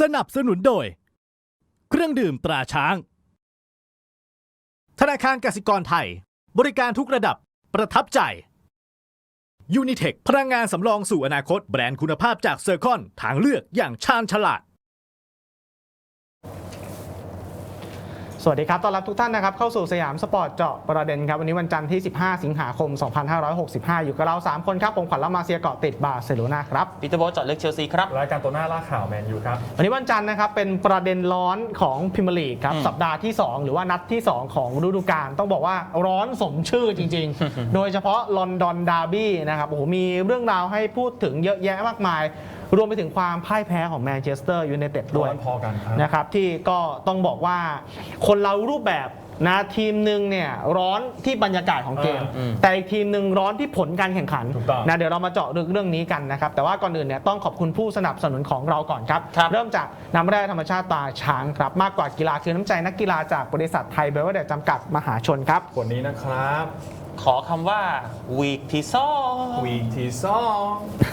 สนับสนุนโดย เครื่องดื่มตราช้าง ธนาคารกสิกรไทย บริการทุกระดับประทับใจยูนิเทคพลังงานสำรองสู่อนาคตแบรนด์คุณภาพจากเซอร์คอนทางเลือกอย่างชาญฉลาด สวัสดีครับ ต้อนรับทุกท่านนะครับเข้าสู่สยามสปอร์ตเจาะประเด็นครับ วันนี้วันจันทร์ที่ 15 สิงหาคม 2565 อยู่กับเรา 3 คนครับ ผมขวัญละมาเซียเกาะติดบาร์เซโลนาครับปีเตอร์โบทเจอดลึกเชลซีครับ รายการตัวหน้าล่าข่าวแมนยูครับ วันนี้วันจันทร์นะครับเป็นประเด็นร้อนของพิมยร์ลีกครับอืมสัปดาห์ที่ 2 หรือว่านัดที่ 2 ของฤดูกาลต้องบอกว่าร้อนสมชื่อจริง ๆ โดยเฉพาะลอนดอนดาร์บี้นะครับโอ้โหมีเรื่องราวให้พูดถึงเยอะแยะมากมาย รวมไปถึงความพ่ายแพ้ของแมนเชสเตอร์ยูไนเต็ดด้วยร้อนพอกันครับนะครับที่ก็ต้องบอกว่าคนเรารูปแบบนะทีมหนึ่งเนี่ยร้อนที่บรรยากาศของเกมอืมแต่อีกทีมหนึ่งร้อนที่ผลการแข่งขันถูกต้องนะเดี๋ยวเรามาเจาะลึกเรื่องนี้กันนะครับ แต่ว่าก่อนอื่นเนี่ยต้องขอบคุณผู้สนับสนุนของเราก่อนครับครับเริ่มจากน้ำแร่ธรรมชาติตาช้างครับ มากกว่ากีฬาคือน้ำใจนักกีฬาจากบริษัทไทยเบลเดจำกัดมหาชนครับขวดนี้นะครับ ขอคำว่าวีคที่สองวีทีซอง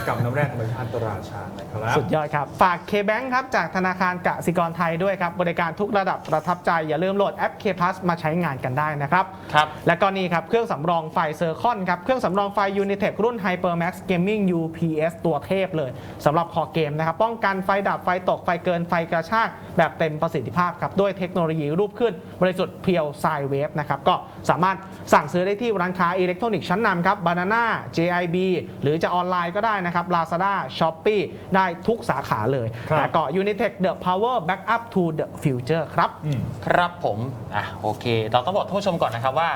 กับน้ำแร่ธรรมชาติตราชาญนะครับ สุดยอดครับ ฝาก K-Bank ครับ จากธนาคารกสิกรไทยด้วยครับ บริการทุกระดับประทับใจ อย่าลืมโหลดแอป K Plus มาใช้งานกันได้นะครับ ครับ และก็นี่ครับ เครื่องสำรองไฟเซอร์คอนครับ เครื่องสำรองไฟ Unitech รุ่น HyperMax Gaming UPS ตัวเทพเลยสำหรับคอเกมนะครับ ป้องกันไฟดับไฟตกไฟเกินไฟกระชาก แบบเต็มประสิทธิภาพครับด้วยเทคโนโลยีรูปขึ้นบริสุทธิ์เพียวไซเวฟนะครับก็สามารถสั่งซื้อได้ที่ร้านค้าอิเล็กทรอนิกส์ชั้นนำครับ Banana JIB หรือจะออนไลน์ก็ได้นะครับ Lazada Shopee ได้ทุกสาขาเลยครับแล้วก็ Unitech The Power Backup to the Future ครับอืมครับผมอะโอเค เราต้องบอกท่านผู้ชมก่อนนะครับว่า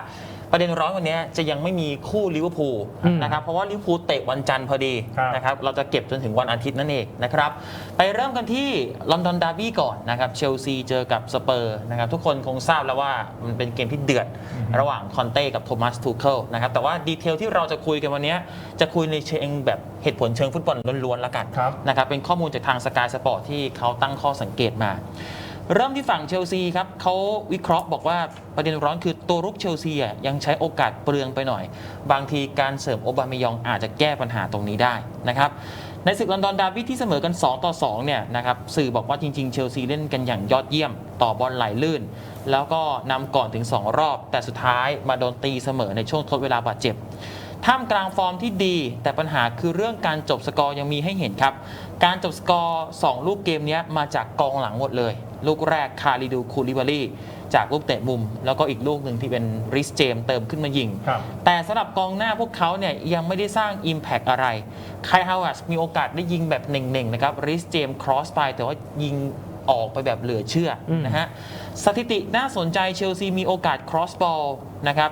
ประเด็นร้อนวันนี้จะยังไม่มีคู่ลิเวอร์พูลอืมนะครับเพราะว่าลิเวอร์พูลเตะวันจันทร์พอดีครับนะครับเราจะเก็บจนถึงวันอาทิตย์นั่นเองนะครับไปเริ่มกันที่ลอนดอนดาร์บี้ก่อนนะครับเชลซีเจอกับสเปอร์นะครับทุกคนคงทราบแล้วว่ามันเป็นเกมที่เดือดระหว่างคอนเต้กับโทมัสทูเคิลนะครับแต่ว่าดีเทลที่เราจะคุยกันวันนี้จะคุยในเชิงแบบเหตุผลเชิงฟุตบอลล้วนๆแล้วกันครับนะครับเป็นข้อมูลจากทางสกายสปอร์ตที่เขาตั้งข้อสังเกตมา เริ่มที่ฝั่งเชลซีครับเขาวิเคราะห์บอกว่าประเด็นร้อนคือตัวรุกเชลซีอะยังใช้โอกาสเปลืองไปหน่อย บางทีการเสริมโอบามยองอาจจะแก้ปัญหาตรงนี้ได้นะครับในศึกลอนดอนดาร์บี้ที่เสมอกัน 2 ต่อ 2 เนี่ยนะครับสื่อบอกว่าจริงๆ เชลซีเล่นกันอย่างยอดเยี่ยม ต่อบอลไหลลื่น แล้วก็นำก่อนถึง 2 รอบ แต่สุดท้ายมาโดนตีเสมอในช่วงทดเวลาบาดเจ็บท่ามกลางฟอร์มที่ดี แต่ปัญหาคือเรื่องการจบสกอร์ยังมีให้เห็นครับ การจบสกอร์2ลูกเกมเนี้ยมาจากกองหลังหมดเลย ลูกแรกคาริดูคูลิบารีจากลูกเตะมุม แล้วก็อีกลูกหนึ่งที่เป็นริสเจมส์เติมขึ้นมายิงครับแต่สำหรับกองหน้าพวกเขาเนี่ยยังไม่ได้สร้าง Impact อะไรไคลฮาวเวสมีโอกาสได้ยิงแบบเน่งๆนะครับริสเจมครอสไปแต่ว่ายิงออกไปแบบเหลือเชื่ออมนะฮะสถิติน่าสนใจเชลซีมีโอกาส cross ball นะครับ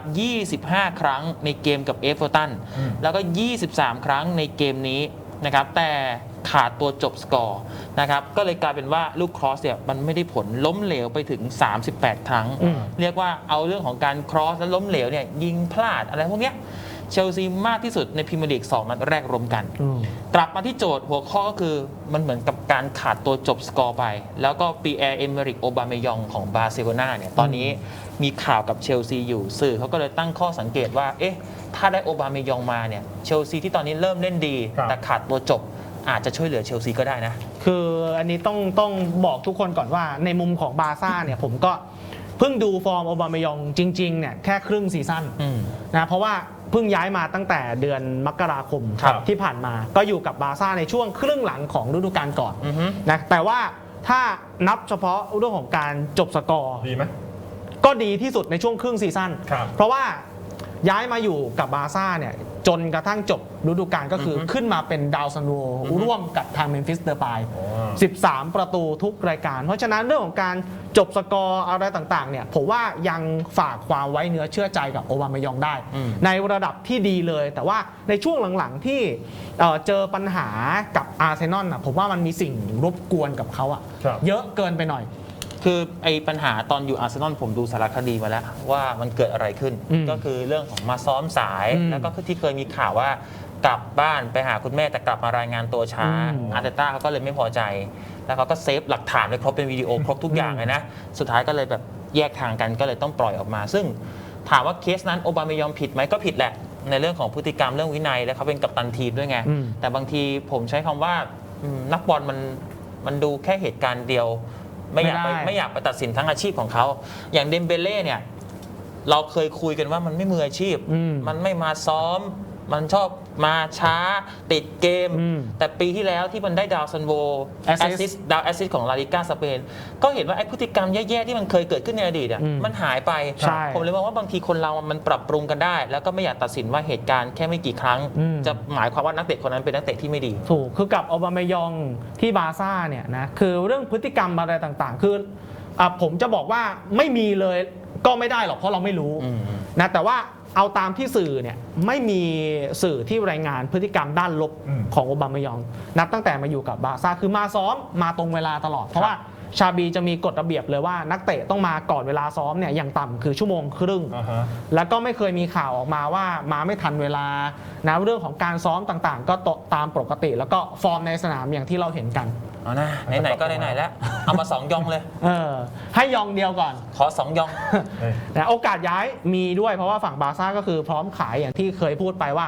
25 ครั้งในเกมกับเอฟเวอร์ตันอืมแล้วก็ 23 ครั้งในเกมนี้นะครับแต่ ขาดตัวจบสกอร์นะครับก็เลยกลายเป็นว่าลูกครอสเนี่ยมันไม่ได้ผลล้มเหลวไปถึง 38 ครั้งอืมเรียกว่าเอาเรื่องของการครอสและล้มเหลวเนี่ยยิงพลาดอะไรพวกเนี้ยเชลซีมากที่สุดในพรีเมียร์ลีก2นัดแรกรวมกันอืมกลับมาที่โจทย์หัวข้อก็คือมันเหมือนกับการขาดตัวจบสกอร์ไป แล้วก็ปีแอร์เอเมริกโอบามายองของบาร์เซโลนาเนี่ยตอนนี้มีข่าวกับเชลซีอยู่สื่อเขาก็เลยตั้งข้อสังเกตว่า เอ๊ะ ถ้าได้โอบามายองมาเนี่ยเชลซีที่ตอนนี้เริ่มเล่นดีครับแต่ขาดตัวจบ อาจจะช่วยเหลือเชลซีก็ได้นะ คืออันนี้ต้องต้องบอกทุกคนก่อนว่าในมุมของบาร์ซ่าเนี่ยผมก็เพิ่งดูฟอร์มโอบามายองจริงๆเนี่ยแค่ครึ่งซีซั่นอืมนะเพราะว่าเพิ่งย้ายมาตั้งแต่เดือนมกราคมครับที่ผ่านมา ก็อยู่กับบาร์ซ่าในช่วงครึ่งหลังของฤดูกาลก่อนอือฮึนะแต่ว่าถ้านับเฉพาะเรื่องของการจบสกอร์ดีไหมก็ดีที่สุดในช่วงครึ่งซีซั่นครับเพราะว่าย้ายมาอยู่กับบาร์ซ่าเนี่ย จนกระทั่งจบฤดูกาลก็คือออฮึขึ้นมาเป็นดาวซันโวอือฮึร่วมกับทางเมมฟิสเดอร์ปายอ๋อ13 ประตูทุกรายการ เพราะฉะนั้นเรื่องของการจบสกอร์อะไรต่างๆเนี่ยผมว่ายังฝากความไว้เนื้อเชื่อใจกับโอบามายองได้อืมในระดับที่ดีเลย แต่ว่าในช่วงหลังๆที่เอ่อเจอปัญหากับอาร์เซนอลนะผมว่ามันมีสิ่งรบกวนกับเขาอะครับเยอะเกินไปหน่อย คือไอ้ปัญหาตอนอยู่อาร์เซนอลผมดูสารคดีมาแล้ว ว่ามันเกิดอะไรขึ้นอืมก็คือเรื่องของมาซ้อมสายอืมแล้วก็ที่เคยมีข่าวว่ากลับบ้านไปหาคุณแม่แต่กลับมารายงานตัวช้าอืมอาร์เตต้าเขาก็เลยไม่พอใจ แล้วเขาก็เซฟหลักฐานไว้ครบเป็นวิดีโอครบทุกอย่างเลยนะสุดท้ายก็เลยแบบแยกทางกันก็เลยต้องปล่อยออกมา ซึ่งถามว่าเคสนั้นโอบามายอมผิดไหมก็ผิดแหละ ในเรื่องของพฤติกรรมเรื่องวินัย และเขาเป็นกัปตันทีมด้วยไงอืมแต่บางทีผมใช้คำว่าอืมนักบอลมันมันดูแค่เหตุการณ์เดียว ไม่อยากไปไม่ได้ ไม่อยากไปตัดสินทั้งอาชีพของเขา อย่างเดมเบเล่เนี่ย เราเคยคุยกันว่ามันไม่มืออาชีพ อืม มันไม่มาซ้อม มันชอบมาช้าติดเกม อืมแต่ปีที่แล้วที่มันได้ดาวซันโว Assist แอสซิสดาวแอสซิสของลาลิก้าสเปนก็เห็นว่าไอ้พฤติกรรมแย่ๆที่มันเคยเกิดขึ้นในอดีตอะอืมมันหายไป ใช่ผมเลยมองว่าบางทีคนเรามันปรับปรุงกันได้ แล้วก็ไม่อยากตัดสินว่าเหตุการณ์แค่ไม่กี่ครั้ง อืม จะหมายความว่านักเตะคนนั้นเป็นนักเตะที่ไม่ดี ถูกคือกับโอบามายองที่บาร์ซ่าเนี่ยนะคือเรื่องพฤติกรรมอะไรต่างๆ คืออะผมจะบอกว่าไม่มีเลยก็ไม่ได้หรอกเพราะเราไม่รู้อืมนะแต่ว่า เอาตามที่สื่อเนี่ยไม่มีสื่อที่รายงานพฤติกรรมด้านลบอืมของโอบามายอง นับตั้งแต่มาอยู่กับบาร์ซ่าคือมาซ้อมมาตรงเวลาตลอด เพราะว่าชาบีจะมีกฎระเบียบเลยว่านักเตะต้องมาก่อนเวลาซ้อมเนี่ยอย่างต่ำคือชั่วโมงครึ่งอ่าฮะแล้วก็ไม่เคยมีข่าวออกมาว่ามาไม่ทันเวลานะเรื่องของการซ้อมต่างๆ ก็ตามปกติ แล้วก็ฟอร์มในสนามอย่างที่เราเห็นกัน เอานะไหนๆก็ไหนๆแล้ว เอามาสองยองเลย เออให้ยองเดียวก่อน ขอสองยอง เอ้ย นะโอกาสย้ายมีด้วยเพราะว่าฝั่งบาร์ซ่าก็คือพร้อมขายอย่างที่เคยพูดไปว่า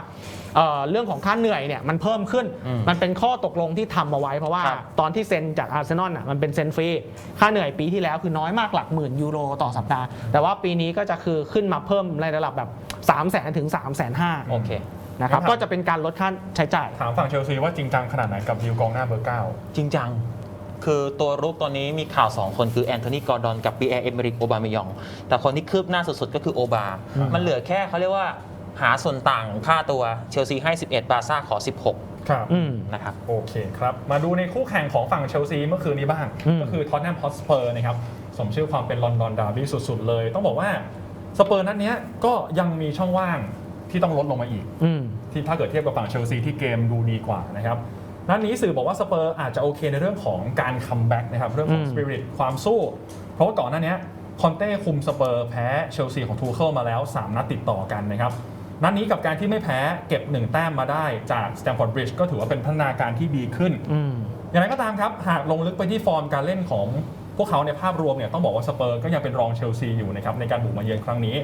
เอ่อเรื่องของค่าเหนื่อยเนี่ยมันเพิ่มขึ้นอืมมันเป็นข้อตกลงที่ทำเอาไว้ เพราะว่าครับตอนที่เซ็นจากอาร์เซนอลน่ะมันเป็นเซ็นฟรีค่าเหนื่อยปีที่แล้วคือน้อยมากหลักหมื่นยูโรต่อสัปดาห์ แต่ว่าปีนี้ก็จะคือขึ้นมาเพิ่มในระดับแบบ 3 0 0 0 0 0ถึง3 5 0 0 0โอเค นะครับครับก็จะเป็นการลดค่าใช้จ่าย ถามฝั่งเชลซีว่าจริงจังขนาดไหนกับดิวกองหน้าเบอร์เก้าจริงจัง คือตัวรุกตอนนี้มีข่าว 2 คนคือแอนโทนีกอร์ดอนกับปีแอร์เอเมริกโอบามายอง แต่คนที่คืบหน้าสุดๆ ก็คือโอบาอืมมันเหลือแค่เขาเรียกว่าหาส่วนต่างค่าตัวเชลซีให้ 11 บาร์ซ่าขอครับอืม16นะครับ โอเคครับ มาดูในคู่แข่งของฝั่งเชลซีเมื่อคืนนี้บ้างอืมก็คือท็อตแนมฮอตสเปอร์นะครับ สมชื่อความเป็นลอนดอนดาร์บี้สุดๆเลย ต้องบอกว่าสเปอร์นัดเนี้ยก็ยังมีช่องว่าง ที่ต้องลดลงมาอีก อืม ที่ถ้าเกิดเทียบกับฝั่งเชลซีที่เกมดูดีกว่านะครับนัดนี้สื่อบอกว่าสเปอร์อาจจะโอเคในเรื่องของการคัมแบ็กนะครับ เรื่องของอืม สปิริตความสู้ เพราะว่าก่อนหน้านี้คอนเต้คุมสเปอร์แพ้เชลซีของทูเคิลมาแล้ว 3 นัดติดต่อกันนะครับนัดนี้กับการที่ไม่แพ้เก็บ 1 แต้มมาได้จากสแตมฟอร์ดบริดจ์ก็ถือว่าเป็นพัฒนาการที่ดีขึ้น อืม อย่างไรก็ตามครับ หากลงลึกไปที่ฟอร์มการเล่นของพวกเขาในภาพรวมเนี่ยต้องบอกว่าสเปอร์ก็ยังเป็นรองเชลซีอยู่นะครับในการบุกมาเยือนครั้งนี้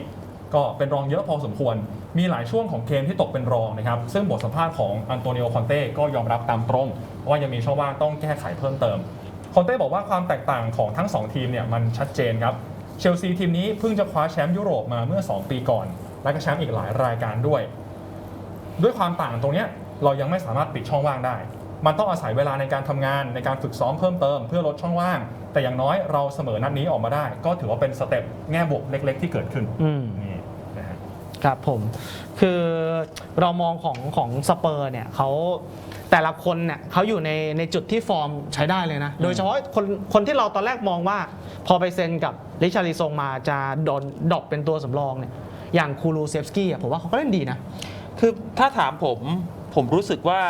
ก็เป็นรองเยอะพอสมควร มีหลายช่วงของเกมที่ตกเป็นรองนะครับ ซึ่งบทสัมภาษณ์ของอันโตนิโอคอนเต้ก็ยอมรับตามตรง ว่ายังมีช่องว่างต้องแก้ไขเพิ่มเติม คอนเต้บอกว่าความแตกต่างของทั้ง 2 ทีมเนี่ยมันชัดเจนครับ เชลซีทีมนี้เพิ่งจะคว้าแชมป์ยุโรปมาเมื่อ 2 ปีก่อน และก็แชมป์อีกหลายรายการด้วย ด้วยความต่างตรงเนี้ยเรายังไม่สามารถปิดช่องว่างได้ มันต้องอาศัยเวลาในการทำงานในการฝึกซ้อมเพิ่มเติมเพื่อลดช่องว่าง แต่อย่างน้อยเราเสมอนัดนี้ออกมาได้ ก็ถือว่าเป็นสเต็ปแง่บวกเล็ก ๆ ที่เกิดขึ้นอืมนี่นะฮะ ครับผม คือเรามองของของสเปอร์เนี่ยเขาแต่ละคนเนี่ยเขาอยู่ในในจุดที่ฟอร์มใช้ได้เลยนะ โดยเฉพาะคนคนที่เราตอนแรกมองว่า พอไปเซ็นกับลิชาริซงมาจะโดนดรอปเป็นตัวสำรองเนี่ยอย่างคูลูเซฟสกี้อะผมว่าเขาก็เล่นดีนะ คือถ้าถามผมผมรู้สึกว่า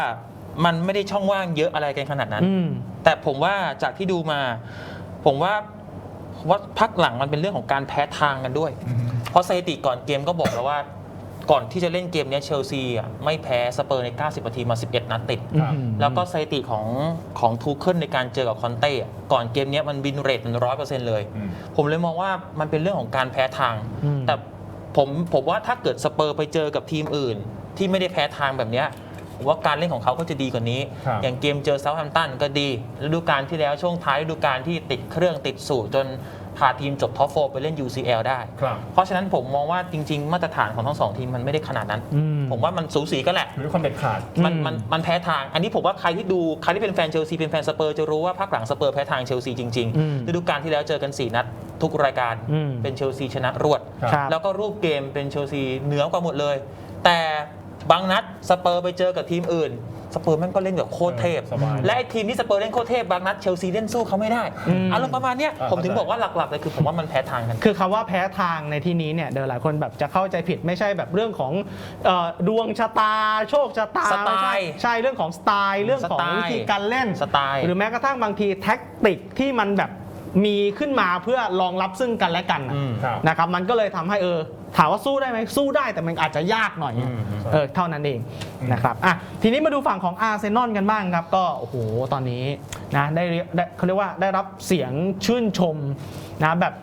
มันไม่ได้ช่องว่างเยอะอะไรกันขนาดนั้นอืมแต่ผมว่าจากที่ดูมา ผมว่าว่าพักหลังมันเป็นเรื่องของการแพ้ทางกันด้วย เพราะสถิติก่อนเกมก็บอกแล้วว่าก่อนที่จะเล่นเกมเนี้ยเชลซีอะไม่แพ้สเปอร์ใน 90 นาทีมา 11 นัดติด ครับ แล้วก็สถิติของของทูเคิลในการเจอกับคอนเต้อะก่อนเกมเนี้ยมันวินเรทมันร้อยเปอร์เซ็นต์เลย อืม ผมเลยมองว่ามันเป็นเรื่องของการแพ้ทาง อืม แต่ผมผมว่าถ้าเกิดสเปอร์ไปเจอกับทีมอื่น ที่ไม่ได้แพ้ทางแบบเนี้ยผมว่าการเล่นของเขาก็จะดีกว่านี้ ครับ อย่างเกมเจอเซาท์แฮมป์ตันก็ดีฤดูกาลที่แล้วช่วงท้ายฤดูกาลที่ติดเครื่องติดสูตรจน พาทีมจบท็อปโฟไปเล่น UCL ได้ครับเพราะฉะนั้นผมมองว่าจริง ๆ มาตรฐานของทั้งสองทีมมันไม่ได้ขนาดนั้นอืมผมว่ามันสูสีกันแหละอยู่ด้วยความเด็ดขาดมันอืมมันมันแพ้ทาง อันนี้ผมว่าใครที่ดูใครที่เป็นแฟนเชลซีเป็นแฟนสเปอร์จะรู้ว่าภาคหลังสเปอร์แพ้ทางเชลซีจริงอืมๆฤดูกาลที่แล้วเจอกัน 4 นัดทุกรายการอืมเป็นเชลซีชนะรวดครับครับแล้วก็รูปเกมเป็นเชลซีเหนือกว่าหมดเลย แต่บางนัดสเปอร์ไปเจอกับทีมอื่น สเปอร์แม่งก็เล่นแบบโคตรเทพ สบายและไอ้ทีมที่สเปอร์เล่นโคตรเทพบางนัดเชลซีเล่นสู้เขาไม่ได้อืม อารมณ์ประมาณเนี้ยอ่าผมถึงเข้าใจ บอกว่าหลักๆเลยคือผมว่ามันแพ้ทางกัน คือคำว่าแพ้ทางในที่นี้เนี่ยเดี๋ยวหลายคนแบบจะเข้าใจผิดไม่ใช่แบบเรื่องของเอ่อดวงชะตา โชคชะตาสไตล์ไม่ใช่ใช่เรื่องของสไตล์เรื่องของสไตล์วิธีการเล่นสไตล์ หรือแม้กระทั่งบางทีแท็กติกที่มันแบบ มีขึ้นมาเพื่อรองรับซึ่งกันและกันน่ะอืมครับ นะครับมันก็เลยทำให้เออถามว่าสู้ได้ไหมสู้ได้แต่มันอาจจะยากหน่อยอืม เออเท่านั้นเองนะครับอะทีนี้มาดูฝั่งของอาร์เซนอลกันบ้างครับ ก็โอ้โหตอนนี้นะได้เรียได้เขาเรียกว่าได้รับเสียงชื่นชมนะแบบ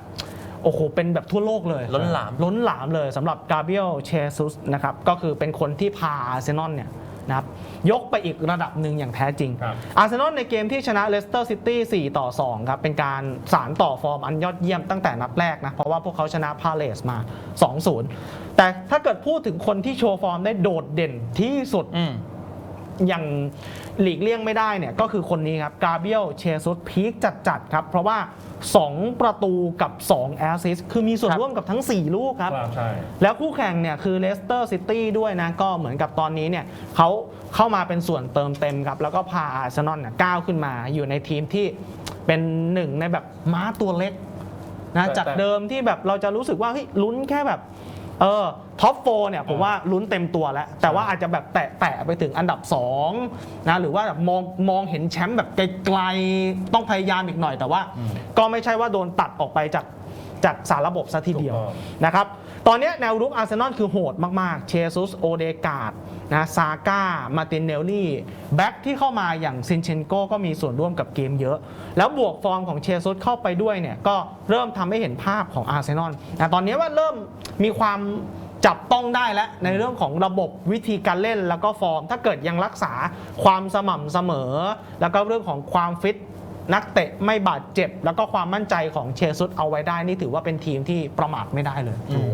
โอ้โหเป็นแบบทั่วโลกเลย ล้นหลาม ล้นหลามเลยสำหรับกาเบรียลเชซุสนะครับก็คือเป็นคนที่พาอาร์เซนอลเนี่ย นะครับยกไปอีกระดับหนึ่งอย่างแท้จริงครับอาร์เซนอลในเกมที่ชนะเลสเตอร์ซิตี้4ต่อ2ครับเป็นการสารต่อฟอร์มอันยอดเยี่ยมตั้งแต่นัดแรกนะ เพราะว่าพวกเขาชนะพาเลสมา 2-0 แต่ถ้าเกิดพูดถึงคนที่โชว์ฟอร์มได้โดดเด่นที่สุดอืมอ ย่างหลีกเลี่ยงไม่ได้เนี่ยก็คือคนนี้ครับกาเบียลเชซุสพีคจัดๆครับ เพราะว่า 2 ประตูกับ 2 แอสซิสคือมีส่วนครับร่วมกับทั้ง 4 ลูกครับ ครับใช่ แล้วคู่แข่งเนี่ยคือเลสเตอร์ซิตี้ด้วยนะ ก็เหมือนกับตอนนี้เนี่ยเขาเข้ามาเป็นส่วนเติมเต็มครับ แล้วก็พาอาร์เซนอลเนี่ยก้าวขึ้นมาอยู่ในทีมที่เป็นหนึ่งในแบบม้าตัวเล็กนะแต่จากแต่ เดิมที่แบบเราจะรู้สึกว่าเฮ้ยลุ้นแค่แบบ เออ ท็อปโฟเนี่ยผมว่าลุ้นเต็มตัวแล้ว แต่ว่าอาจจะแบบแตะแตะไปถึงอันดับ2นะหรือว่าแบบมองมองเห็นแชมป์แบบไกลๆต้องพยายามอีกหน่อย แต่ว่า ก็ไม่ใช่ว่าโดนตัดออกไปจากจากสารระบบซะทีเดียวถูกต้องนะครับตอนนี้แนวรุกอาร์เซนอลคือโหดมากๆ เชซุส โอเดการ์ดนะซาก้า มาตินเนลลี่ แบ็กที่เข้ามาอย่างซินเชนโกก็มีส่วนร่วมกับเกมเยอะ แล้วบวกฟอร์มของเชซุสเข้าไปด้วยเนี่ย ก็เริ่มทำให้เห็นภาพของอาร์เซนอลนะตอนนี้ว่าเริ่มมีความ จับต้องได้แล้วในเรื่องของระบบวิธีการเล่นแล้วก็ฟอร์ม ถ้าเกิดยังรักษาความสม่ำเสมอ แล้วก็เรื่องของความฟิตนักเตะไม่บาดเจ็บ แล้วก็ความมั่นใจของเชซุสเอาไว้ได้นี่ถือว่าเป็นทีมที่ประมาทไม่ได้เลยอืม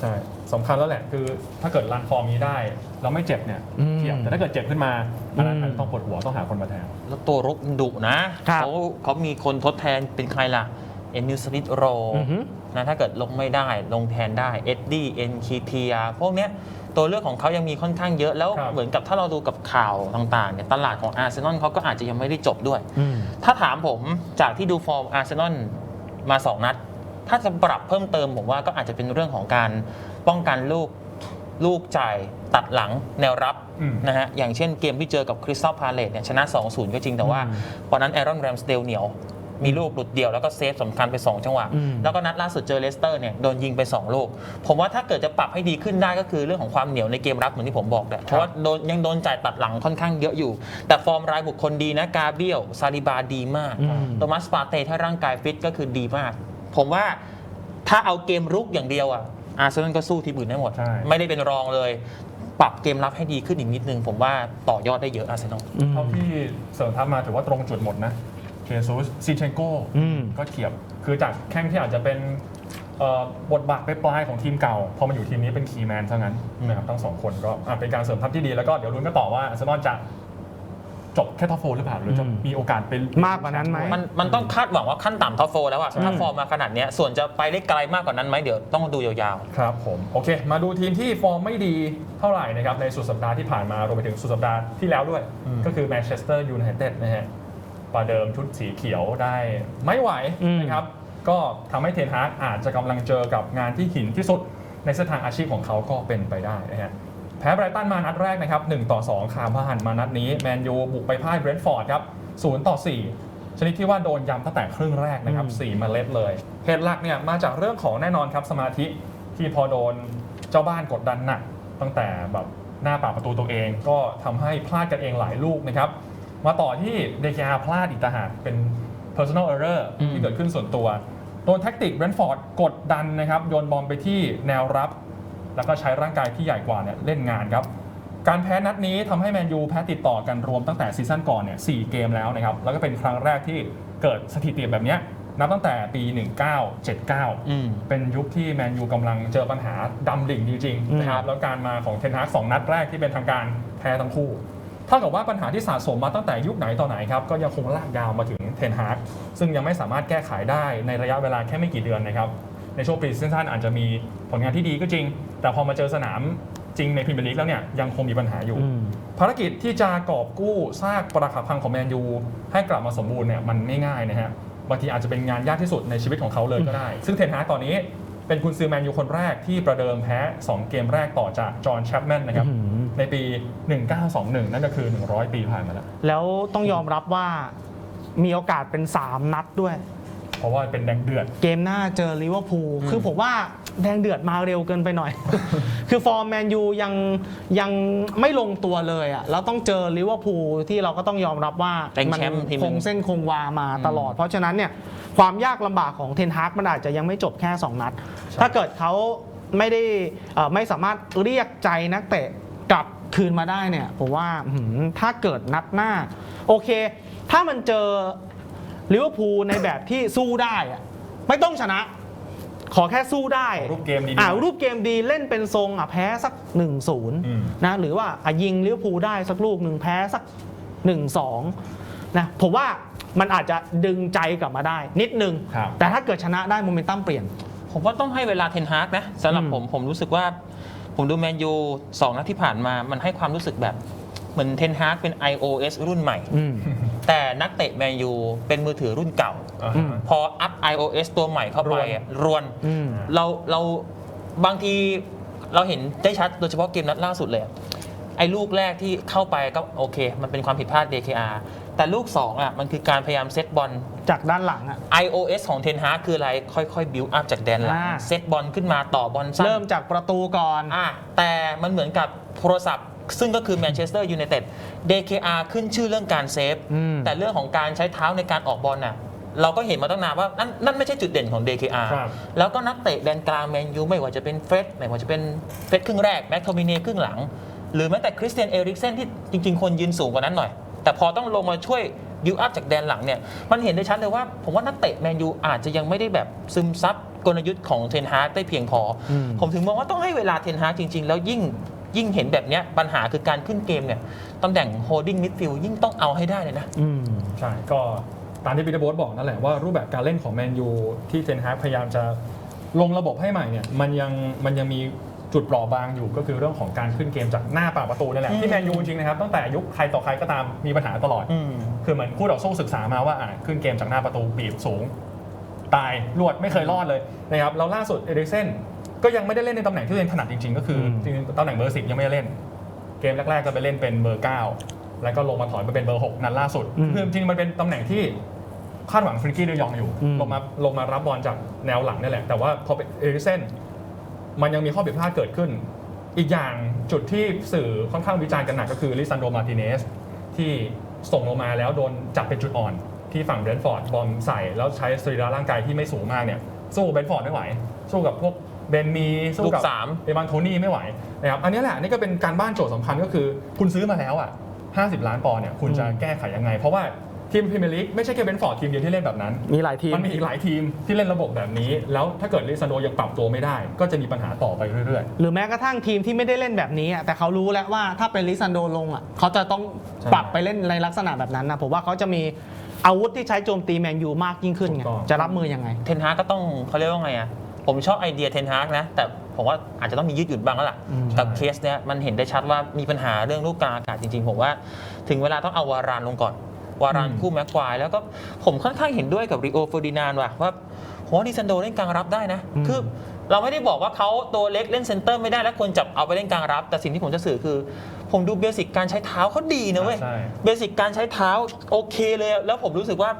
ใช่สำคัญแล้วแหละคือถ้าเกิดรันฟอร์มนี้ได้เราไม่เจ็บเนี่ยอืมเทียบแต่ถ้าเกิดเจ็บขึ้นมาอันนั้นอืมอาจจะต้องปวดหัวต้องหาคนมาแทนแล้วตัวรุกดุนะครับเขาเขามีคนทดแทนเป็นใครล่ะเอมิลสมิธโรอือฮึ นะถ้าเกิดลงไม่ได้ลงแทนได้เอ็ดดี้เอ็นคีเทียพวกเนี้ยตัวเลือกของเขายังมีค่อนข้างเยอะแล้วครับเหมือนกับถ้าเราดูกับข่าวต่างๆเนี่ยตลาดของอาร์เซนอลเขาก็อาจจะยังไม่ได้จบด้วยอืมถ้าถามผมจากที่ดูฟอร์มอาร์เซนอลมา 2 นัด ถ้าจะปรับเพิ่มเติมผมว่าก็อาจจะเป็นเรื่องของการป้องกันลูกลูกจ่ายตัดหลังแนวรับอืมนะฮะอย่างเช่นเกมที่เจอกับคริสตัลพาเลตเนี่ยชนะ 2-0 ก็จริงแต่ว่าอืมวันนั้นแอรอนแรมสเดลเหนียว มีลูกหลุดเดียวแล้วก็เซฟสำคัญไป 2 จังหวะ อืม แล้วก็นัดล่าสุดเจอเลสเตอร์เนี่ยโดนยิงไป 2 ลูก ผมว่าถ้าเกิดจะปรับให้ดีขึ้นได้ก็คือเรื่องของความเหนียวในเกมรับเหมือนที่ผมบอกแหละเพราะว่าโดนยังโดนจ่ายตัดหลังค่อนข้างเยอะอยู่ แต่ฟอร์มรายบุคคลดีนะกาเบียลซาลิบาดีมากอืม โทมัสปาเต้ถ้าร่างกายฟิตก็คือดีมาก ผมว่าถ้าเอาเกมรุกอย่างเดียวอะอาร์เซนอลก็สู้ทีมอื่นได้หมด ใช่ ไม่ได้เป็นรองเลย ปรับเกมรับให้ดีขึ้นอีกนิดนึง ผมว่าต่อยอดได้เยอะอาร์เซนอลอืมเท่าที่เสริมทัพมาถือว่าตรงจุดหมดนะเค ซูสซินเชนโกอืมก็เทียบคือจากแข้งที่อาจจะเป็นเอ่อบทบาทไปปลายๆของทีมเก่า พอมาอยู่ทีมนี้เป็นคีย์แมนซะงั้นนะครับทั้งสองคนก็อะเป็นการเสริมทัพที่ดีแล้วก็เดี๋ยวลุ้นกันต่อว่าอาร์เซนอลจะจบแค่ท็อปโฟร์หรือเปล่าหรือจะอืมมีโอกาสเป็นมากกว่านั้นไหมมันมันต้องคาดหวังว่าขั้นต่ำท็อปโฟแล้วอะถ้าฟอร์มมาขนาดเนี้ยส่วนจะไปได้ไกลมากกว่านั้นไหมเดี๋ยวต้องดูยาวครับผม โอเค มาดูทีมที่ฟอร์มไม่ดีเท่าไหร่นะครับในสุดสัปดาห์ที่ผ่านมารวมไปถึงสุดสัปดาห์ที่แล้วด้วยอืมก็คือแมนเชสเตอร์ยูไนเต็ดนะฮะ ประเดิมชุดสีเขียวได้ไม่ไหวอืมนะครับก็ทำให้เทนฮากอาจจะกำลังเจอกับงานที่หินที่สุดในเส้นทางอาชีพของเขาก็เป็นไปได้นะฮะแพ้ไบรตันมานัดแรกนะครับ1ต่อ 2 คามพหันมานัดนี้แมนยูบุกไปพ่ายเบรนท์ฟอร์ดครับ0ต่อ 4 ชนิดที่ว่าโดนยำตั้งแต่ครึ่งแรกนะครับอืม4เมล็ดเลยเหตุหลักเนี่ยมาจากเรื่องของแน่นอนครับสมาธิที่พอโดนเจ้าบ้านกดดันหนักตั้งแต่แบบหน้าปากประตูตัวเองก็ทำให้พลาดกันเองหลายลูกนะครับ มาต่อที่เดคอาพลาดอีกต่างหากเป็น personal error อืมที่เกิดขึ้นส่วนตัว โดนแท็กติกเบรนท์ฟอร์ดกดดันนะครับ โยนบอลไปที่แนวรับ แล้วก็ใช้ร่างกายที่ใหญ่กว่าเนี่ยเล่นงานครับ การแพ้นัดนี้ทำให้แมนยูแพ้ติดต่อกันรวมตั้งแต่ซีซั่นก่อนเนี่ยสเกมแล้วนะครับ แล้วก็เป็นครั้งแรกที่เกิดสถิติแบบเนี้ยนับตั้งแต่ปี 1979ๆอืมเป็นยุคที่แมนยูกำลังเจอปัญหาดำดิ่งจริงๆนะครับแล้วการมาของเทนฮากสองนัดแรกที่เป็นทางการแพ้ทั้งคู่เท่ากับว่าปัญหาที่สะสมมาตั้งแต่ยุคไหนต่อไหนครับก็ยังคงลากยาวมาถึงเทนฮากซึ่งยังไม่สามารถแก้ไขได้ในระยะเวลาแค่ไม่กี่เดือนนะครับในช่วงปีซีซั่นอาจจะมีผลงานที่ดีก็จริง แต่พอมาเจอสนามจริงในพรีเมียร์ลีกแล้วเนี่ยยังคงมีปัญหาอยู่อืมภารกิจที่จะกอบกู้ซากปรักหักพังของแมนยูให้กลับมาสมบูรณ์เนี่ยมันไม่ง่ายนะฮะบางทีอาจจะเป็นงานยากที่สุดในชีวิตของเขาเลยก็ได้ ซึ่งเทนฮากตอนนี้ เป็นกุนซือแมนยูคนแรกที่ประเดิมแพ้ 2 เกมแรกต่อจากจอห์นแชปแมนนะครับอื้อหือในปี 1921 นั่นก็คือ 100 ปีผ่านมาแล้ว แล้วต้องยอมรับว่ามีโอกาสเป็น 3 นัดด้วย เพราะว่าเป็นแดงเดือด เกมหน้าเจอลิเวอร์พูลคือผมว่าแดงเดือดมาเร็วเกินไปหน่อย คือฟอร์มแมนยูยังยังไม่ลงตัวเลยอะแล้วต้องเจอลิเวอร์พูลที่เราก็ต้องยอมรับว่าเป็นมัแชมป์ทีมหคนึ่งงเส้นคงวามาตลอด เพราะฉะนั้นเนี่ยความยากลำบากของเทนฮากมันอาจจะยังไม่จบแค่ 2 นัดใช่ถ้าเกิดเขาไม่ได้เอ่อไม่สามารถเรียกใจนักเตะกลับคืนมาได้เนี่ยผมว่าหืมถ้าเกิดนัดหน้า โอเค ถ้ามันเจอ ลิเวอร์พูลในแบบที่สู้ได้อะไม่ต้องชนะ ขอแค่สู้ได้รูปเกมดีๆอ่ารูปเกมดีเล่นเป็นทรงอะแพ้สัก 1-0อืมนะหรือว่าอะยิงลิเวอร์พูลได้สักลูกหนึ่งแพ้สัก 1-2นะผมว่ามันอาจจะดึงใจกลับมาได้ นิดนึง ครับ แต่ถ้าเกิดชนะได้โมเมนตัมเปลี่ยน ผมว่าต้องให้เวลาเทนฮากนะสำหรับอืมผมผมรู้สึกว่า ผมดูแมนยูสองนัดที่ผ่านมา มันให้ความรู้สึกแบบ เหมือนเทนฮากเป็น iOS รุ่นใหม่ อืม แต่นักเตะแมนยูเป็นมือถือรุ่นเก่า อ่าอืฮะมพออัพ iOS ตัวใหม่เข้าไปอะรวน อืม เราเราบางทีเราเห็นได้ชัดโดยเฉพาะเกมนัดล่าสุดเลยอะไอ้ลูกแรกที่เข้าไปก็โอเค มันเป็นความผิดพลาด DKR แต่ลูก2อะมันคือการพยายามเซตบอล จากด้านหลังอะ iOS ของเทนฮาคืออะไร ค่อยๆ บิวอัพจากแดนหลังอ่า เซตบอลขึ้นมาต่อบอลสั้นเริ่มจากประตูก่อน อะแต่มันเหมือนกับโทรศัพท์ ซึ่งก็คือแมนเชสเตอร์ยูไนเต็ด DKR ขึ้นชื่อเรื่องการเซฟ อืม แต่เรื่องของการใช้เท้าในการออกบอลน่ะเราก็เห็นมาตั้งนานว่านั่นนั่นไม่ใช่จุดเด่นของ DKR ครับ แล้วก็นักเตะแดนกลางแมนยูไม่ว่าจะเป็นเฟร็ดไม่ว่าจะเป็นเฟร็ดครึ่งแรกแม็กโทมิเน่ครึ่งหลัง หรือแม้แต่คริสเตียนเอริกเซนที่จริง ๆคนยืนสูงกว่านั้นหน่อย แต่พอต้องลงมาช่วยบิวอัพจากแดนหลังเนี่ยมันเห็นได้ชัดเลยว่าผมว่านักเตะแมนยูอาจจะยังไม่ได้แบบซึมซับกลยุทธ์ของเทนฮากได้เพียงพออมผมถึงมองว่าต้องให้เวลาเทนฮากจริง ๆ แล้วยิ่ง ยิ่งเห็นแบบเนี้ยปัญหาคือการขึ้นเกมเนี่ยตำแหน่งโฮดดิ้งมิดฟิลด์ยิ่งต้องเอาให้ได้เลยนะ อืมใช่ก็ตามที่ปีเตอร์โบสบอกนั่นแหละว่ารูปแบบการเล่นของแมนยูที่เทนฮากพยายามจะลงระบบให้ใหม่เนี่ยมันยังมันยังมีจุดเปราะบางอยู่ก็คือเรื่องของการขึ้นเกมจากหน้าปากประตูนั่นแหละอืมที่แมนยูจริงๆนะครับตั้งแต่ยุคใครต่อใครก็ตามมีปัญหาตลอด อืม คือเหมือนคู่ต่อสู้ศึกษามาว่าอะขึ้นเกมจากหน้าประตูบีบสูง ตายรวดไม่เคยรอดเลยนะครับแล้วล่าสุดเอริกเซน ก็ยังไม่ได้เล่นในตำแหน่งที่ตัวเองถนัดจริงๆ ก็คืออมจริงๆตำแหน่งเบอร์สิบยังไม่ได้เล่น เกมแรกๆ ก็ไปเล่นเป็นเบอร์เก้าแล้วก็ลงมาถอยมาเป็นเบอร์หกนัดล่าสุดอืมคือจริงๆมันเป็นตำแหน่งที่คาดหวังฟริกกี้เดยองอยู่อืมลงมาลงมารับบอลจากแนวหลังนี่แหละ แต่ว่าพอเป็นเอริกเซนมันยังมีข้อผิดพลาดเกิดขึ้น อีกอย่างจุดที่สื่อค่อนข้างวิจารณ์กันหนักก็คือลิซันโดมาร์ติเนสที่ส่งลงมาแล้วโดนจับเป็นจุดอ่อนที่ฝั่งเบรนท์ฟอร์ดบอลใส่แล้วใช้สรีระร่างกายที่ไม่สูงมากเนี่ยสู้เบรนท์ฟอร์ดไม่ไหว สู้กับพวก เบนมีสู้กับลูกสามเอวานโทนี่ไม่ไหวนะครับอันนี้แหละนี่ก็เป็นการบ้านโจทย์สำคัญก็คือ คุณซื้อมาแล้วอะ 50 ล้านปอนด์เนี่ยคุณจะอืมแก้ไขยังไง เพราะว่าทีมพรีเมียร์ลีกไม่ใช่แค่เบรนท์ฟอร์ดทีมเดียวที่เล่นแบบนั้น มีหลายทีม มันมีอีกหลายทีมที่เล่นระบบแบบนี้ แล้วถ้าเกิดลิซันโดยังปรับตัวไม่ได้ ก็จะมีปัญหาต่อไปเรื่อย หรือแม้กระทั่งทีมที่ไม่ได้เล่นแบบนี้อะแต่เขารู้แล้วว่าถ้าเป็นลิซันโดลงอะเขาจะต้องใช่ปรับไปเล่นในลักษณะแบบนั้นนะผมว่าเขาจะมีอาวุธที่ใช้โจมตีแมนยูมากยิ่งขึ้นไงถูกต้อง จะรับมือยังไง เทนฮากก็ต้องเขาเรียกว่าไงอะ ผมชอบไอเดียเทนฮากนะ แต่ผมว่าอาจจะต้องมียืดหยุ่นบ้างแล้วล่ะอืมกับเคสเนี้ยมันเห็นได้ชัดว่ามีปัญหาเรื่องลูกกลางอากาศจริงๆ ผมว่า ถึงเวลาต้องเอาวารานลงก่อน วารานอืมคู่แม็กควายแล้วก็ผมค่อนข้างเห็นด้วยกับริโอเฟอร์ดินานด์ว่ะว่าผมว่าดิซันโดเล่นกลางรับได้นะ คือเราไม่ได้บอกว่าเขาตัวเล็กเล่นเซนเตอร์ไม่ได้แล้วควรจับเอาไปเล่นกลางรับ แต่สิ่งที่ผมจะสื่อคือ ผมดูเบสิกการใช้เท้าเขาดีนะเว้ยใช่เบสิกการใช้เท้าโอเคเลย แล้วผมรู้สึกว่า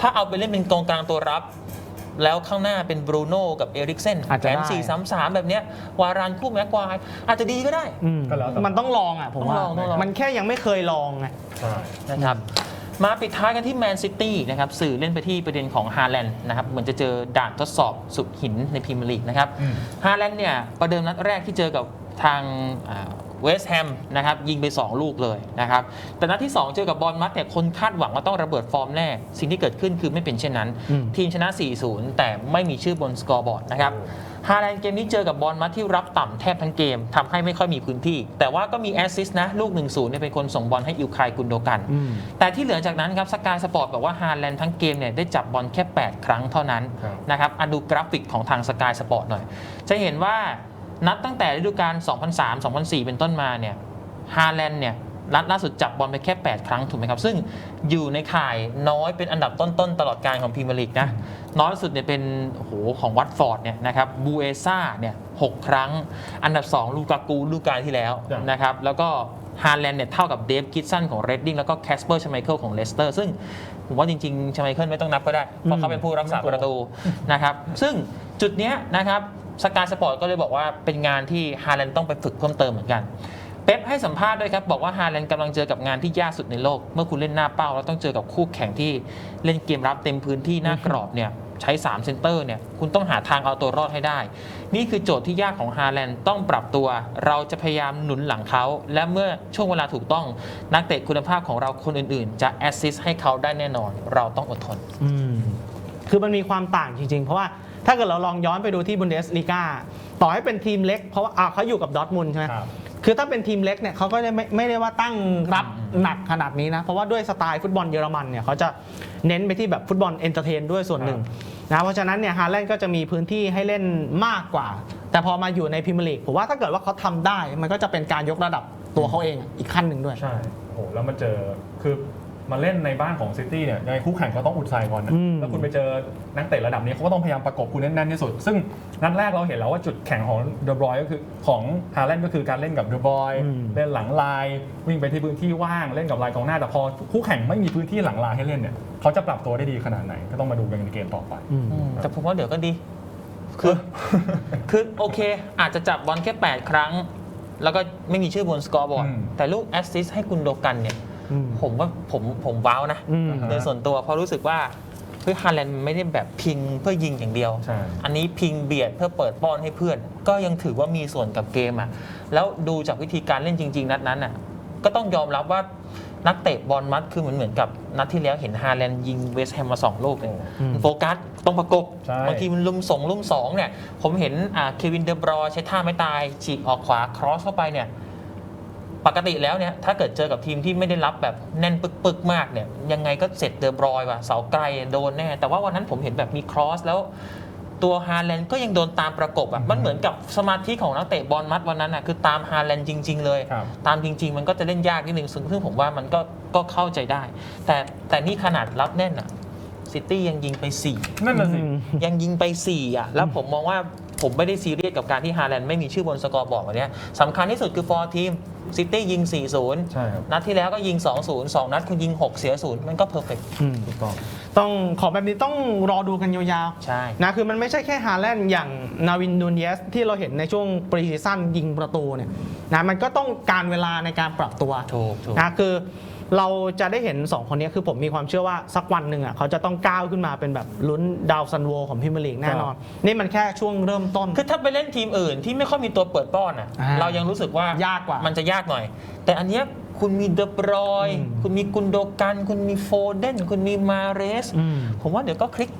ถ้าเอาไปเล่นเป็นกองกลางตัวรับ แล้วข้างหน้าเป็นบรูโน่กับเอริกเซนอาจแผจะนได้4 3 3แบบเนี้ยวารานคู่แม็กควาย อาจจะดีก็ได้ อืมก็แล้วแต่ มันต้องลองอะผมว่า ต้องลองต้องลอง มันแค่ยังไม่เคยลองไงๆใช่ นะครับมาปิดท้ายกันที่แมนซิตี้นะครับสื่อเล่นไปที่ประเด็นของฮาแลนด์นะครับเหมือนจะเจอด่านทดสอบสุดหินในพรีเมียร์ลีกนะครับอืม ฮาแลนด์เนี่ยประเดิมนัดแรกที่เจอกับทาง เวสต์แฮมนะครับยิงไป 2 ลูกเลยนะครับแต่นัดที่ 2 เจอกับบอลมัดเนี่ยคนคาดหวังว่าต้องระเบิดฟอร์มแน่สิ่งที่เกิดขึ้นคือไม่เป็นเช่นนั้นอืมทีมชนะ 4-0 แต่ไม่มีชื่อบนสกอร์บอร์ดนะครับฮาแลนด์เกมนี้เจอกับบอลมัดที่รับต่ำแทบทั้งเกมทำให้ไม่ค่อยมีพื้นที่ แต่ว่าก็มีแอสซิสต์นะ ลูก1-0เนี่ยเป็นคนส่งบอลให้อิวคายกุนโดกันอืมแต่ที่เหลือจากนั้นครับสกายสปอร์ตบอกว่าฮาแลนด์ทั้งเกมเนี่ยได้จับบอลแค่ 8 ครั้งเท่านั้นครับนะครับอะดูกราฟิกของทางสกายสปอร์ตหน่อย จะเห็นว่า นัดตั้งแต่ฤดูกาล2003-2004 เป็นต้นมาเนี่ยฮาแลนด์เนี่ยนัดล่าสุดจับบอลไปแค่ 8 ครั้งถูกไหมครับ ซึ่งอยู่ในข่ายน้อยเป็นอันดับต้นๆ ตลอดการของพรีเมียร์ลีกนะ น้อยสุดเนี่ยเป็นโอ้โหของวัตฟอร์ดเนี่ยนะครับบูเอซ่าเนี่ยหกครั้ง อันดับ 2 ลูกากูลูกการที่แล้วครับนะครับแล้วก็ฮาแลนด์เนี่ยเท่ากับเดฟกิดสันของเรดดิ้งแล้วก็แคสเปอร์ชไมเคิลของเลสเตอร์ซึ่งผมว่าจริงๆชไมเคิลไม่ต้องนับก็ได้ เพราะเขาเป็นผู้รักษาประตูนะครับซึ่งจุดเนี้ยนะครับ สกายสปอร์ตก็เลยบอกว่าเป็นงานที่ฮาแลนด์ต้องไปฝึกเพิ่มเติมเหมือนกัน เป๊ปให้สัมภาษณ์ด้วยครับ บอกว่าฮาแลนด์กำลังเจอกับงานที่ยากสุดในโลก เมื่อคุณเล่นหน้าเป้า แล้วต้องเจอกับคู่แข่งที่เล่นเกมรับเต็มพื้นที่หน้ากรอบเนี่ยใช้ 3 เซนเตอร์เนี่ยคุณต้องหาทางเอาตัวรอดให้ได้ นี่คือโจทย์ที่ยากของฮาแลนด์ต้องปรับตัว เราจะพยายามหนุนหลังเขา และเมื่อช่วงเวลาถูกต้อง นักเตะคุณภาพของเราคนอื่นๆ จะแอสซิสต์ให้เขาได้แน่นอน เราต้องอดทน อืม คือมันมีความต่างจริง ๆ เพราะว่า ถ้าเกิดเราลองย้อนไปดูที่บุนเดสลีกาต่อให้เป็นทีมเล็กเพราะว่าอ่าเขาอยู่กับดอร์ทมุนด์ใช่ไหมครับคือถ้าเป็นทีมเล็กเนี่ยเขาก็จะไม่ไม่ได้ว่าตั้งรับหนักขนาดนี้นะ เพราะว่าด้วยสไตล์ฟุตบอลเยอรมันเนี่ยเขาจะเน้นไปที่แบบฟุตบอลเอนเตอร์เทนด้วยส่วนหนึ่งนะเพราะฉะนั้นเนี่ยฮาแลนด์ก็จะมีพื้นที่ให้เล่นมากกว่า แต่พอมาอยู่ในพรีเมียร์ลีกผมว่าถ้าเกิดว่าเขาทำได้ มันก็จะเป็นการยกระดับตัวเขาเองอีกขั้นหนึ่งด้วย ใช่โอ้โหแล้วมาเจอคือ มาเล่นในบ้านของซิตี้เนี่ยยังไงคู่แข่งก็ต้องอุดใส่ก่อนนะอืมแล้วคุณไปเจอนักเตะระดับนี้เขาก็ต้องพยายามประกบคุณแน่นๆที่สุด ซึ่งนัดแรกเราเห็นแล้วว่าจุดแข็งของเดอะบรอยก็คือของฮาแลนด์ก็คือการเล่นกับเดอะบรอยเล่นหลังลายวิ่งไปที่พื้นที่ว่างเล่นกับลายกองหน้าแต่พอคู่แข่งไม่มีพื้นที่หลังลายให้เล่นเนี่ยเขาจะปรับตัวได้ดีขนาดไหนก็ต้องมาดูกันในเกมต่อไปอืมอืมแต่ผมว่าเดี๋ยวก็ดีคือคือโอเค อาจจะจับบอลแค่ 8 ครั้ง แล้วก็ไม่มีชื่อบนสกอร์บอร์ดอืมแต่ลูกแอสซิสต์ให้กุนโดกันเนี่ย อืม ผมว่าผมผมว้าวนะ อืม โดยส่วนตัวเพราะรู้สึกว่าเฮ้ยฮาแลนด์ไม่ได้แบบพิงเพื่อยิงอย่างเดียว ใช่ อันนี้พิงเบียดเพื่อเปิดป้อนให้เพื่อน ก็ยังถือว่ามีส่วนกับเกมอะแล้วดูจากวิธีการเล่นจริง ๆ นัดนั้นอะก็ต้องยอมรับว่านักเตะบอลมัดคือเหมือนเหมือนกับนัดที่แล้วเห็นฮาแลนด์ยิงเวสต์แฮมมาสองลูกเนี่ยอืม โฟกัสต้องประกบใช่ บางทีมันลุมสองลุมสองเนี่ยผมเห็นอ่าเควินเดอบรอยใช้ท่าไม่ตายฉีกออกขวาครอสเข้าไปเนี่ย ปกติแล้วเนี่ยถ้าเกิดเจอกับทีมที่ไม่ได้รับแบบแน่นปึกๆมากเนี่ยยังไงก็เสร็จเดอบรอยว่ะเสาไกลโดนแน่แต่ว่าวันนั้นผมเห็นแบบมีครอสแล้วตัวฮาแลนด์ก็ยังโดนตามประกบอะมันเหมือนกับสมาธิของนักเตะบอลมัดวันนั้นอะคือตามฮาแลนด์จริง ๆ เลยครับตามจริง ๆ มันก็จะเล่นยากนิดนึงซึ่งซึ่งผมว่ามันก็ก็เข้าใจได้ แต่แต่นี่ขนาดรับแน่นอะซิตี้ยังยิงไปสี่นั่นน่ะสิอืมยังยิงไป 4 อะ แล้วผมมองว่า ผมไม่ได้ซีเรียสกับการที่ฮาแลนด์ไม่มีชื่อบนสกอร์บอร์ดวันเนี้ยสำคัญที่สุดคือฟอร์ทีมซิตี้ยิง4-0ใช่ครับนัดที่แล้วก็ยิง 2-0 2 นัดคุณยิง 6 เสีย 0 มันก็เพอร์เฟกอืมถูกต้อง ต้องขอแบบนี้ต้องรอดูกันยาวใช่ ๆนะคือมันไม่ใช่แค่ฮาแลนด์อย่างนาวินนูนเยสที่เราเห็นในช่วงปรีซีซั่นยิงประตูเนี่ยนะมันก็ต้องการเวลาในการปรับตัวถูกถูก นะคือ เราจะได้เห็น 2 คนนี้คือผมมีความเชื่อว่าสักวันหนึ่งอะเขาจะต้องก้าวขึ้นมาเป็นแบบลุ้นดาวซันโวของพิมยร์ลีกแน่นอน นี่มันแค่ช่วงเริ่มต้น คือถ้าไปเล่นทีมอื่นที่ไม่ค่อยมีตัวเปิดป้อนอะอ่าเรายังรู้สึกว่ายากกว่ามันจะยากหน่อย แต่อันเนี้ยคุณมีเดบรอยอืมคุณมีกุนโดกัน คุณมีโฟเดนคุณมีมาเรสอืมผมว่าเดี๋ยวก็คลิก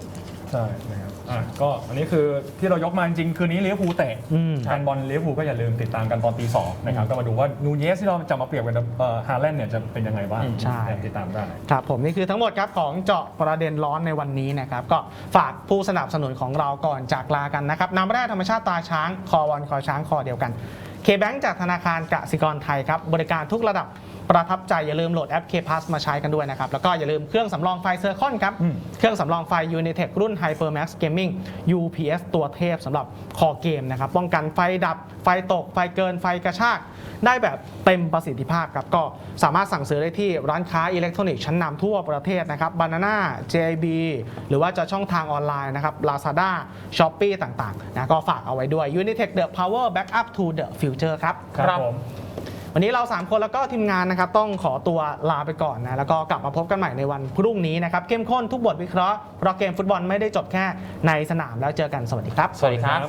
ใช่นะครับ อะก็อันนี้คือที่เรายกมาจริงๆคืนนี้ลิเวอร์พูลเตะอืม แฟนบอลลิเวอร์พูลก็อย่าลืมติดตามกันตอนตีสองนะครับก็มาดูว่านูเยสที่เราจะมาเปรียบกับฮาแลนด์เนี่ยจะเป็นยังไงบ้างอืมใช่ ติดตามได้ ครับผมนี่คือทั้งหมดครับของเจาะประเด็นร้อนในวันนี้นะครับ ก็ฝากผู้สนับสนุนของเราก่อนจากลากันนะครับน้ำแร่ธรรมชาติตาช้าง คอวอนคอช้างคอเดียวกัน เคแบงจากธนาคารกสิกรไทยครับ บริการทุกระดับ ประทับใจอย่าลืมโหลดแอป K Pass มาใช้กันด้วยนะครับ แล้วก็อย่าลืมเครื่องสำรองไฟเซอร์คอนครับอืมเครื่องสำรองไฟ Unitech รุ่น HyperMax Gaming UPS ตัวเทพสำหรับคอเกมนะครับ ป้องกันไฟดับไฟตก ไฟเกินไฟกระชาก ได้แบบเต็มประสิทธิภาพครับ ก็สามารถสั่งซื้อได้ที่ร้านค้าอิเล็กทรอนิกส์ชั้นนำทั่วประเทศนะครับ Banana JB หรือว่าจะช่องทางออนไลน์นะครับ Lazada Shopee ต่างๆนะก็ฝากเอาไว้ด้วย Unitech the power backup to the future ครับครับผม วันนี้เรา 3 คนแล้วก็ทีมงานนะครับต้องขอตัวลาไปก่อนนะแล้วก็กลับมาพบกันใหม่ในวันพรุ่งนี้นะครับเข้มข้นทุกบทวิเคราะห์เพราะเกมฟุตบอลไม่ได้จบแค่ในสนามแล้วเจอกันสวัสดีครับ สวัสดีครับ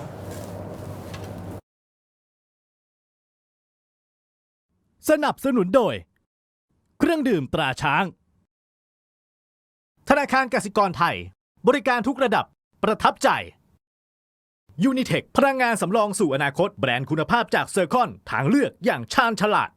สนับสนุนโดย เครื่องดื่มตราช้าง ธนาคารกสิกรไทย บริการทุกระดับประทับใจ ยูนิเทคพลังงานสำรองสู่อนาคต แบรนด์คุณภาพจากเซอร์คอน ทางเลือกอย่างชาญฉลาด